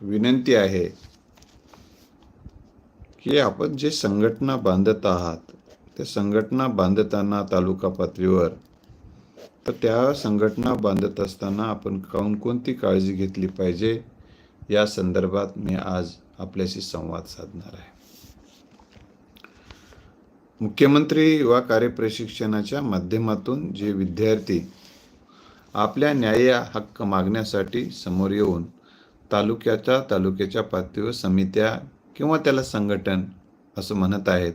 विनंती आहे की आपण जे संघटना बांधत आहात त्या संघटना बांधताना तालुका पातळीवर तर त्या संघटना बांधत असताना आपण कोणकोणती काळजी घेतली पाहिजे या संदर्भात मी आज आपल्याशी संवाद साधणार आहे. मुख्यमंत्री युवा कार्यप्रशिक्षणाच्या माध्यमातून जे विद्यार्थी आपल्या न्याय हक्क मागण्यासाठी समोर येऊन तालुक्याच्या तालुक्याच्या पातळीवर समित्या किंवा त्याला संघटन असं म्हणत आहेत.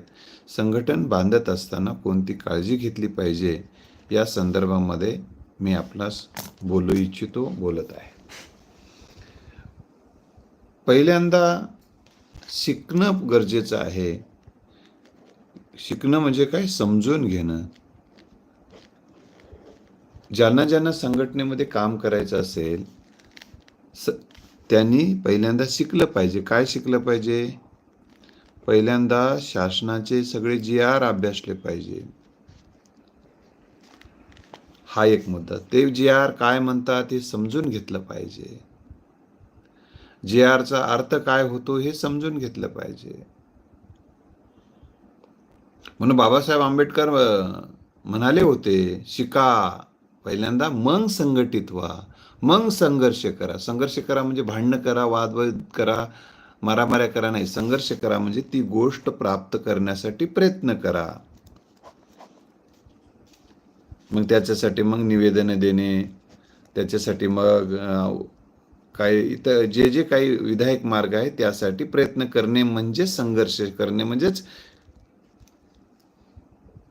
संघटन बांधत असताना कोणती काळजी घेतली पाहिजे? या संदर्भामध्ये मी आपणास बोलू इच्छितो बोलत आहे. पहिल्यांदा शिकणं गरजेचं आहे. शिकणं म्हणजे काय? समजून घेणं. ज्यांना ज्यांना संघटनेमध्ये काम करायचं असेल स त्यांनी पहिल्यांदा शिकलं पाहिजे. काय शिकलं पाहिजे? पहिल्यांदा शासनाचे सगळे जी आर अभ्यासले पाहिजे. हा एक मुद्दा. ते जी आर काय म्हणतात हे समजून घेतलं पाहिजे. जी आरचा अर्थ काय होतो हे समजून घेतलं पाहिजे. म्हणून बाबासाहेब आंबेडकर म्हणाले होते शिका पहिल्यांदा मग संघटित व्हा. मग संघर्ष करा. संघर्ष करा म्हणजे भांडणं करा वादवाद करा मारामाऱ्या करा नाही. संघर्ष करा म्हणजे ती गोष्ट प्राप्त करण्यासाठी प्रयत्न करा. मग त्याच्यासाठी मग निवेदन देणे. त्याच्यासाठी मग काय इतर जे जे काही विधायक मार्ग आहे त्यासाठी प्रयत्न करणे म्हणजे संघर्ष करणे म्हणजेच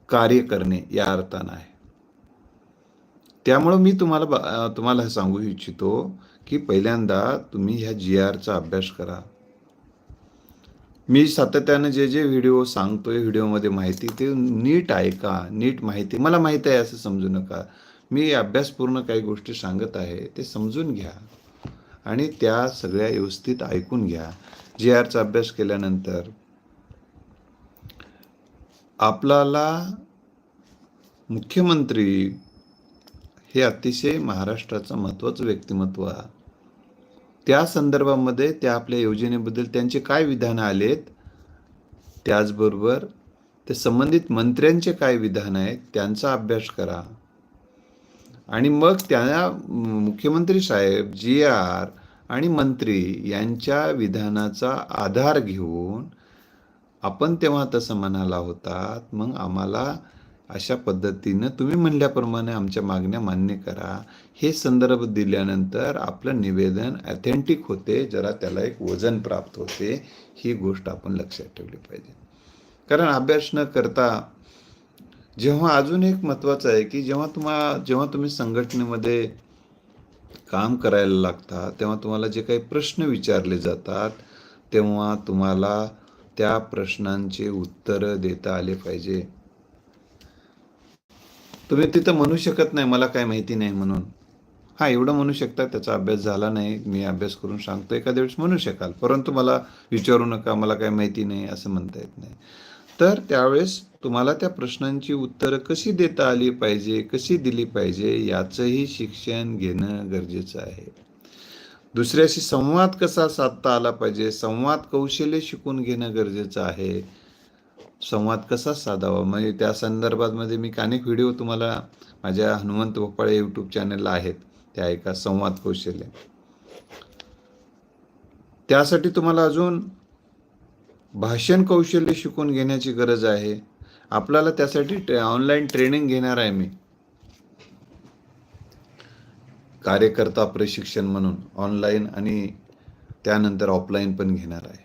कार्य करणे या अर्थानं आहे. त्यामुळं मी तुम्हाला तुम्हाला सांगू इच्छितो की पहिल्यांदा तुम्ही ह्या जी आरचा अभ्यास करा. मी सातत्यानं जे जे व्हिडिओ सांगतोय व्हिडिओमध्ये माहिती ते नीट ऐका नीट माहिती. मला माहिती आहे असं समजू नका. मी अभ्यासपूर्ण काही गोष्टी सांगत आहे ते समजून घ्या. आणि त्या सगळ्या व्यवस्थित ऐकून घ्या. जी आरचा अभ्यास केल्यानंतर आपल्याला मुख्यमंत्री हे अतिशय महाराष्ट्राचं महत्त्वाचं व्यक्तिमत्व आहे. त्या संदर्भामध्ये त्या आपल्या योजनेबद्दल त्यांचे काय विधान आलेत? त्याचबरोबर ते संबंधित मंत्र्यांचे काय विधान आहेत? त्यांचा अभ्यास करा. आणि मग त्या मुख्यमंत्री साहेब जी आर आणि मंत्री यांच्या विधानाचा आधार घेऊन आपण तेव्हा तसं म्हणाला होतात मग आम्हाला अशा पद्धतीनं तुम्ही म्हणल्याप्रमाणे आमच्या मागण्या मान्य करा. हे संदर्भ दिल्यानंतर आपलं निवेदन ॲथेंटिक होते. जरा त्याला एक वजन प्राप्त होते. ही गोष्ट आपण लक्षात ठेवली पाहिजे. कारण अभ्यास न करता जेव्हा अजून एक महत्त्वाचं आहे की जेव्हा तुम्हा जेव्हा तुम्ही संघटनेमध्ये काम करायला लागता तेव्हा तुम्हाला जे काही प्रश्न विचारले जातात तेव्हा तुम्हाला त्या प्रश्नांचे उत्तरं देता आले पाहिजे. तुम्ही तिथं म्हणू शकत नाही मला काय माहिती नाही म्हणून. हा एवढं म्हणू शकता त्याचा अभ्यास झाला नाही. मी अभ्यास करून सांगतो एखाद्या वेळेस म्हणू शकाल. परंतु मला विचारू नका मला काय माहिती नाही असं म्हणता येत नाही. तर त्यावेळेस तुम्हाला त्या प्रश्नांची उत्तरं कशी देता आली पाहिजे कशी दिली पाहिजे याचंही शिक्षण घेणं गरजेचं आहे. दुसऱ्याशी संवाद कसा साधता आला पाहिजे संवाद कौशल्य शिकून घेणं गरजेचं आहे. संवाद कसा साधावा? म्हणजे त्या संदर्भातमध्ये मी अनेक व्हिडिओ तुम्हाला माझ्या हनुमंत भोपाळे यूट्यूब चॅनलला आहेत. त्या एका संवाद कौशल्य. त्यासाठी तुम्हाला अजून भाषण कौशल्य शिकून घेण्याची गरज आहे. आपल्याला त्यासाठी ऑनलाईन ट्रेनिंग घेणार आहे मी. कार्यकर्ता प्रशिक्षण म्हणून ऑनलाईन आणि त्यानंतर ऑफलाईन पण घेणार आहे.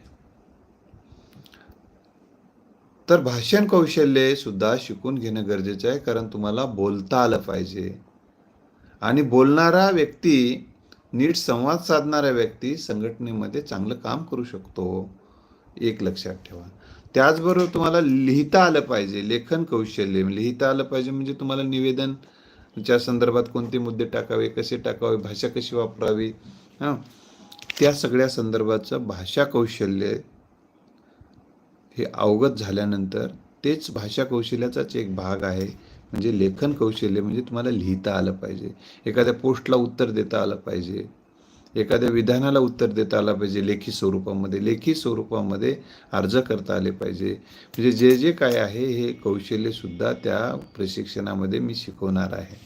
तर भाषण कौशल्य सुद्धा शिकून घेणं गरजेचं आहे कारण तुम्हाला बोलता आलं पाहिजे. आणि बोलणारा व्यक्ती नीट संवाद साधणारा व्यक्ती संघटनेमध्ये चांगलं काम करू शकतो. एक लक्षात ठेवा. त्याचबरोबर तुम्हाला लिहिता आलं पाहिजे लेखन कौशल्य. लिहिता आलं पाहिजे म्हणजे तुम्हाला निवेदनच्या संदर्भात कोणते मुद्दे टाकावे कसे टाकावे भाषा कशी वापरावी? हां. त्या सगळ्या संदर्भाचं भाषा कौशल्य हे अवगत झाल्यानंतर तेच भाषा कौशल्याचाच एक भाग आहे. म्हणजे लेखन कौशल्य म्हणजे तुम्हाला लिहिता आलं पाहिजे. एखाद्या पोस्टला उत्तर देता आलं पाहिजे. एखाद्या विधानाला उत्तर देता आलं पाहिजे लेखी स्वरूपामध्ये. लेखी स्वरूपामध्ये अर्ज करता आले पाहिजे. म्हणजे जे जे काय आहे हे कौशल्यसुद्धा त्या प्रशिक्षणामध्ये मी शिकवणार आहे.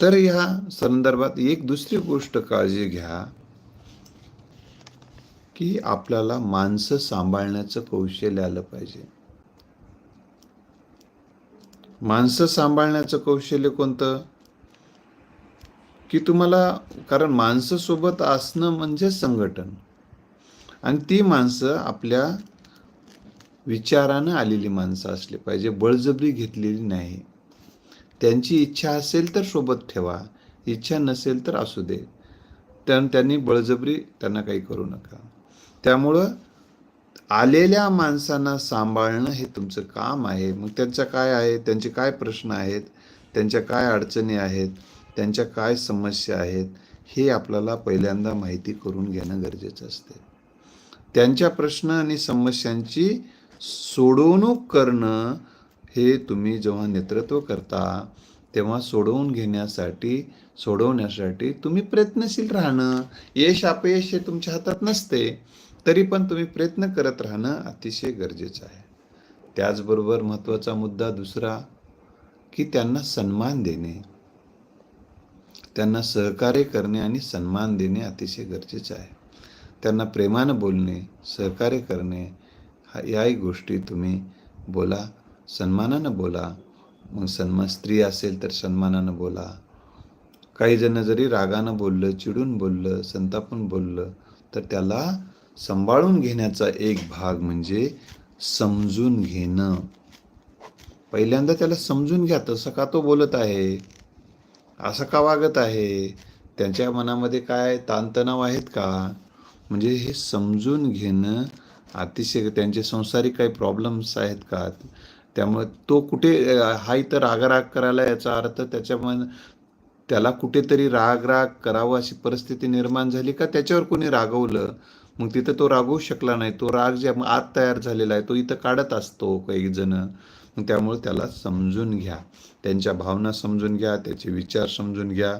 तर ह्या संदर्भात एक दुसरी गोष्ट काळजी घ्या. की आपल्याला माणसं सांभाळण्याचं कौशल्य आलं पाहिजे. माणसं सांभाळण्याचं कौशल्य कोणतं? की तुम्हाला कारण माणसं सोबत असणं म्हणजे संघटन. आणि ती माणसं आपल्या विचारानं आलेली माणसं असली पाहिजे बळजबरी घेतलेली नाही. त्यांची इच्छा असेल तर सोबत ठेवा इच्छा नसेल तर असू दे. त्यां त्यांनी बळजबरी त्यांना काही करू नका. त्यामुळं आलेल्या माणसांना सांभाळणं हे तुमचं काम आहे. मग त्यांचं काय आहे? त्यांचे काय प्रश्न आहेत? त्यांच्या काय अडचणी आहेत? त्यांच्या काय समस्या आहेत? हे आपल्याला पहिल्यांदा माहिती करून घेणं गरजेचं असते. त्यांच्या प्रश्न आणि समस्यांची सोडवणूक करणं हे तुम्ही जेव्हा नेतृत्व करता तेव्हा सोडवून घेण्यासाठी सोडवण्यासाठी तुम्ही प्रयत्नशील राहणं. यश अपयश हे तुमच्या हातात नसते तरी पण तुम्ही प्रयत्न करत राहणं अतिशय गरजेचं आहे. त्याचबरोबर महत्त्वाचा मुद्दा दुसरा की त्यांना सन्मान देणे. त्यांना सहकार्य करणे आणि सन्मान देणे अतिशय गरजेचं आहे. त्यांना प्रेमानं बोलणे सहकार्य करणे हा याही गोष्टी तुम्ही बोला सन्मानानं बोला. मग सन्मान स्त्री असेल तर सन्मानानं बोला. काही जण जरी रागानं बोललं चिडून बोललं संतापून बोललं तर त्याला सांभाळून घेण्याचा एक भाग म्हणजे समजून घेणं. पहिल्यांदा त्याला समजून घ्या तसं का तो बोलत आहे? असं का वागत आहे? त्यांच्या मनामध्ये काय ताणतणाव आहेत का? म्हणजे हे समजून घेणं अतिशय त्यांचे संसारिक काही प्रॉब्लेम्स आहेत का? त्यामुळे तो कुठे हा इथं रागराग करायला याचा अर्थ त्याच्या मन त्याला कुठेतरी राग राग करावा अशी परिस्थिती निर्माण झाली का त्याच्यावर कोणी रागवलं मग तिथं तो रागवू शकला नाही. तो राग जे आत तयार झालेला आहे तो इथं काढत असतो काही जण. मग त्यामुळे त्याला समजून घ्या. त्यांच्या भावना समजून घ्या त्याचे विचार समजून घ्या.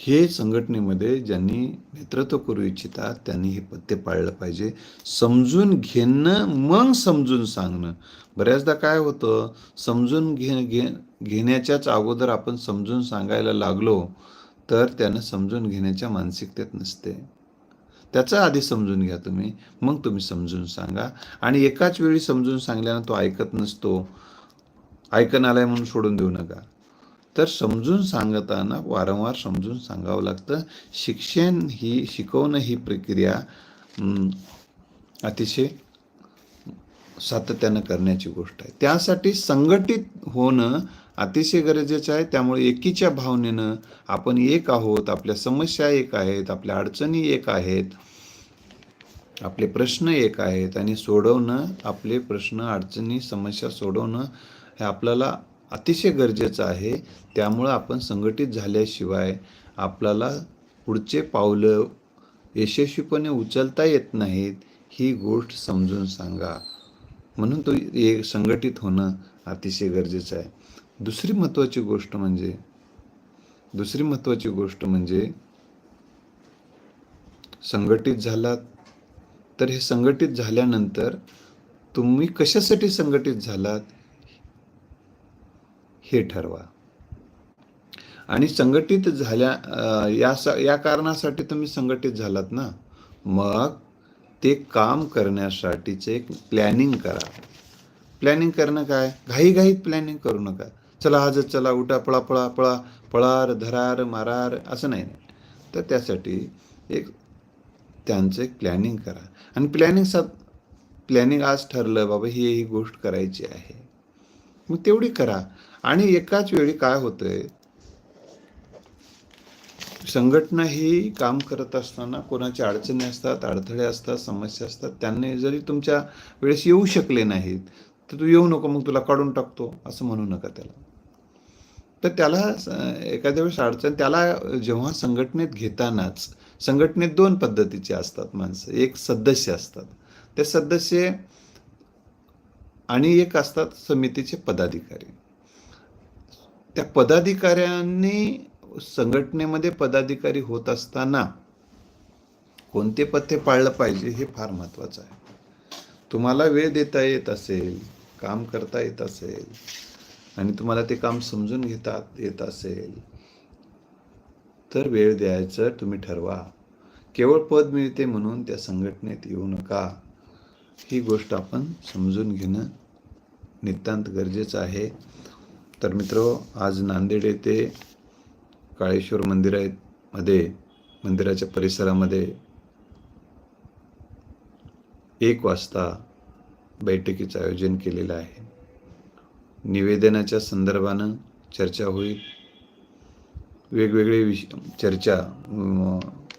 हे संघटनेमध्ये ज्यांनी नेतृत्व करू इच्छितात त्यांनी हे पथ्य पाळलं पाहिजे. समजून घेणं मग समजून सांगणं. बऱ्याचदा काय होतं समजून घे घे घेण्याच्याच अगोदर आपण समजून सांगायला लागलो तर त्यानं समजून घेण्याच्या मानसिकतेत नसते. त्याचा आधी समजून घ्या तुम्ही मग तुम्ही समजून सांगा. आणि एकाच वेळी समजून सांगल्यानं तो ऐकत नसतो. ऐकण आलाय म्हणून सोडून देऊ नका. तर समजून सांगताना वारंवार समजून सांगावं लागतं. शिक्षण ही शिकवणं ही प्रक्रिया अतिशय सातत्यानं करण्याची गोष्ट आहे. त्यासाठी संघटित होणं अतिशय गरजेचं आहे. त्यामुळे एकीच्या भावनेनं आपण एक आहोत. आपल्या समस्या एक आहेत आपल्या अडचणी एक आहेत आपले प्रश्न एक आहेत आणि सोडवणं आपले प्रश्न अडचणी समस्या सोडवणं हे आपल्याला अतिशय गरजेचं आहे. त्यामुळं आपण संघटित झाल्याशिवाय आपल्याला पुढचे पावलं यशस्वीपणे उचलता येत नाहीत ही गोष्ट समजून सांगा. म्हणून तो एक संघटित होणं अतिशय गरजेचं आहे. दुसरी महत्त्वाची गोष्ट म्हणजे दुसरी महत्त्वाची गोष्ट म्हणजे संघटित झालात तर हे संघटित झाल्यानंतर तुम्ही कशासाठी संघटित झालात? हे ठरवा. आणि संघटित झाल्या या स- या कारणासाठी तुम्ही संघटित झालात ना? मग ते काम करण्यासाठीचे एक प्लॅनिंग करा. प्लॅनिंग करणं काय? घाईघाईत प्लॅनिंग करू नका. चला आजच चला उठा पळा पळा पळा पळार धरार मारार असं नाही. तर त्यासाठी एक त्यांचं एक प्लॅनिंग करा. आणि प्लॅनिंग सा प्लॅनिंग आज ठरलं बाबा ही ही गोष्ट करायची आहे. मग तेवढी करा. आणि एकाच वेळी काय होतंय? संघटना ही काम करत असताना कोणाच्या अडचणी असतात अडथळे असतात समस्या असतात त्यांनी जरी तुमच्या वेळेस येऊ शकले नाहीत तर तू येऊ नको मग तुला काढून टाकतो असं म्हणू नका त्याला. तर त्याला एखाद्या वेळेस अडचण त्याला जेव्हा संघटनेत घेतानाच संघटनेत दोन पद्धतीचे असतात माणसं एक सदस्य असतात. ते सदस्य आणि एक असतात समितीचे पदाधिकारी. त्या पदाधिकाऱ्यांनी संघटनेमध्ये पदाधिकारी होत असताना कोणते पथ्य पाळलं पाहिजे हे फार महत्त्वाचं आहे. तुम्हाला वेळ देता येत असेल काम करता येत असेल आणि तुम्हाला ते काम समजून घेता येत असेल तर वेळ द्यायचं तुम्ही ठरवा. केवळ पद मिळते म्हणून त्या संघटनेत येऊ नका. ही गोष्ट आपण समजून घेणं नितांत गरजेचं आहे. तर मित्र आज नांदेड येथे काळेश्वर मंदिरामध्ये मंदिराच्या परिसरामध्ये एक वाजता बैठकीचं आयोजन केलेलं आहे. निवेदनाच्या संदर्भानं चर्चा होईल. वेगवेगळे विष चर्चा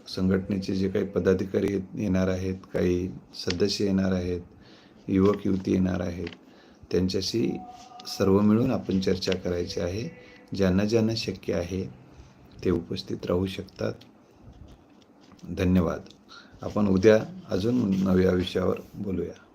संघटनेचे जे काही पदाधिकारी येत- येणार आहेत काही सदस्य येणार आहेत युवक युवती येणार आहेत. त्यांच्याशी सर्व मिळून आपण चर्चा करायची आहे. ज्यांना ज्यांना शक्य आहे ते उपस्थित राहू शकतात. धन्यवाद. आपण उद्या अजून नव्या विषयावर बोलूया.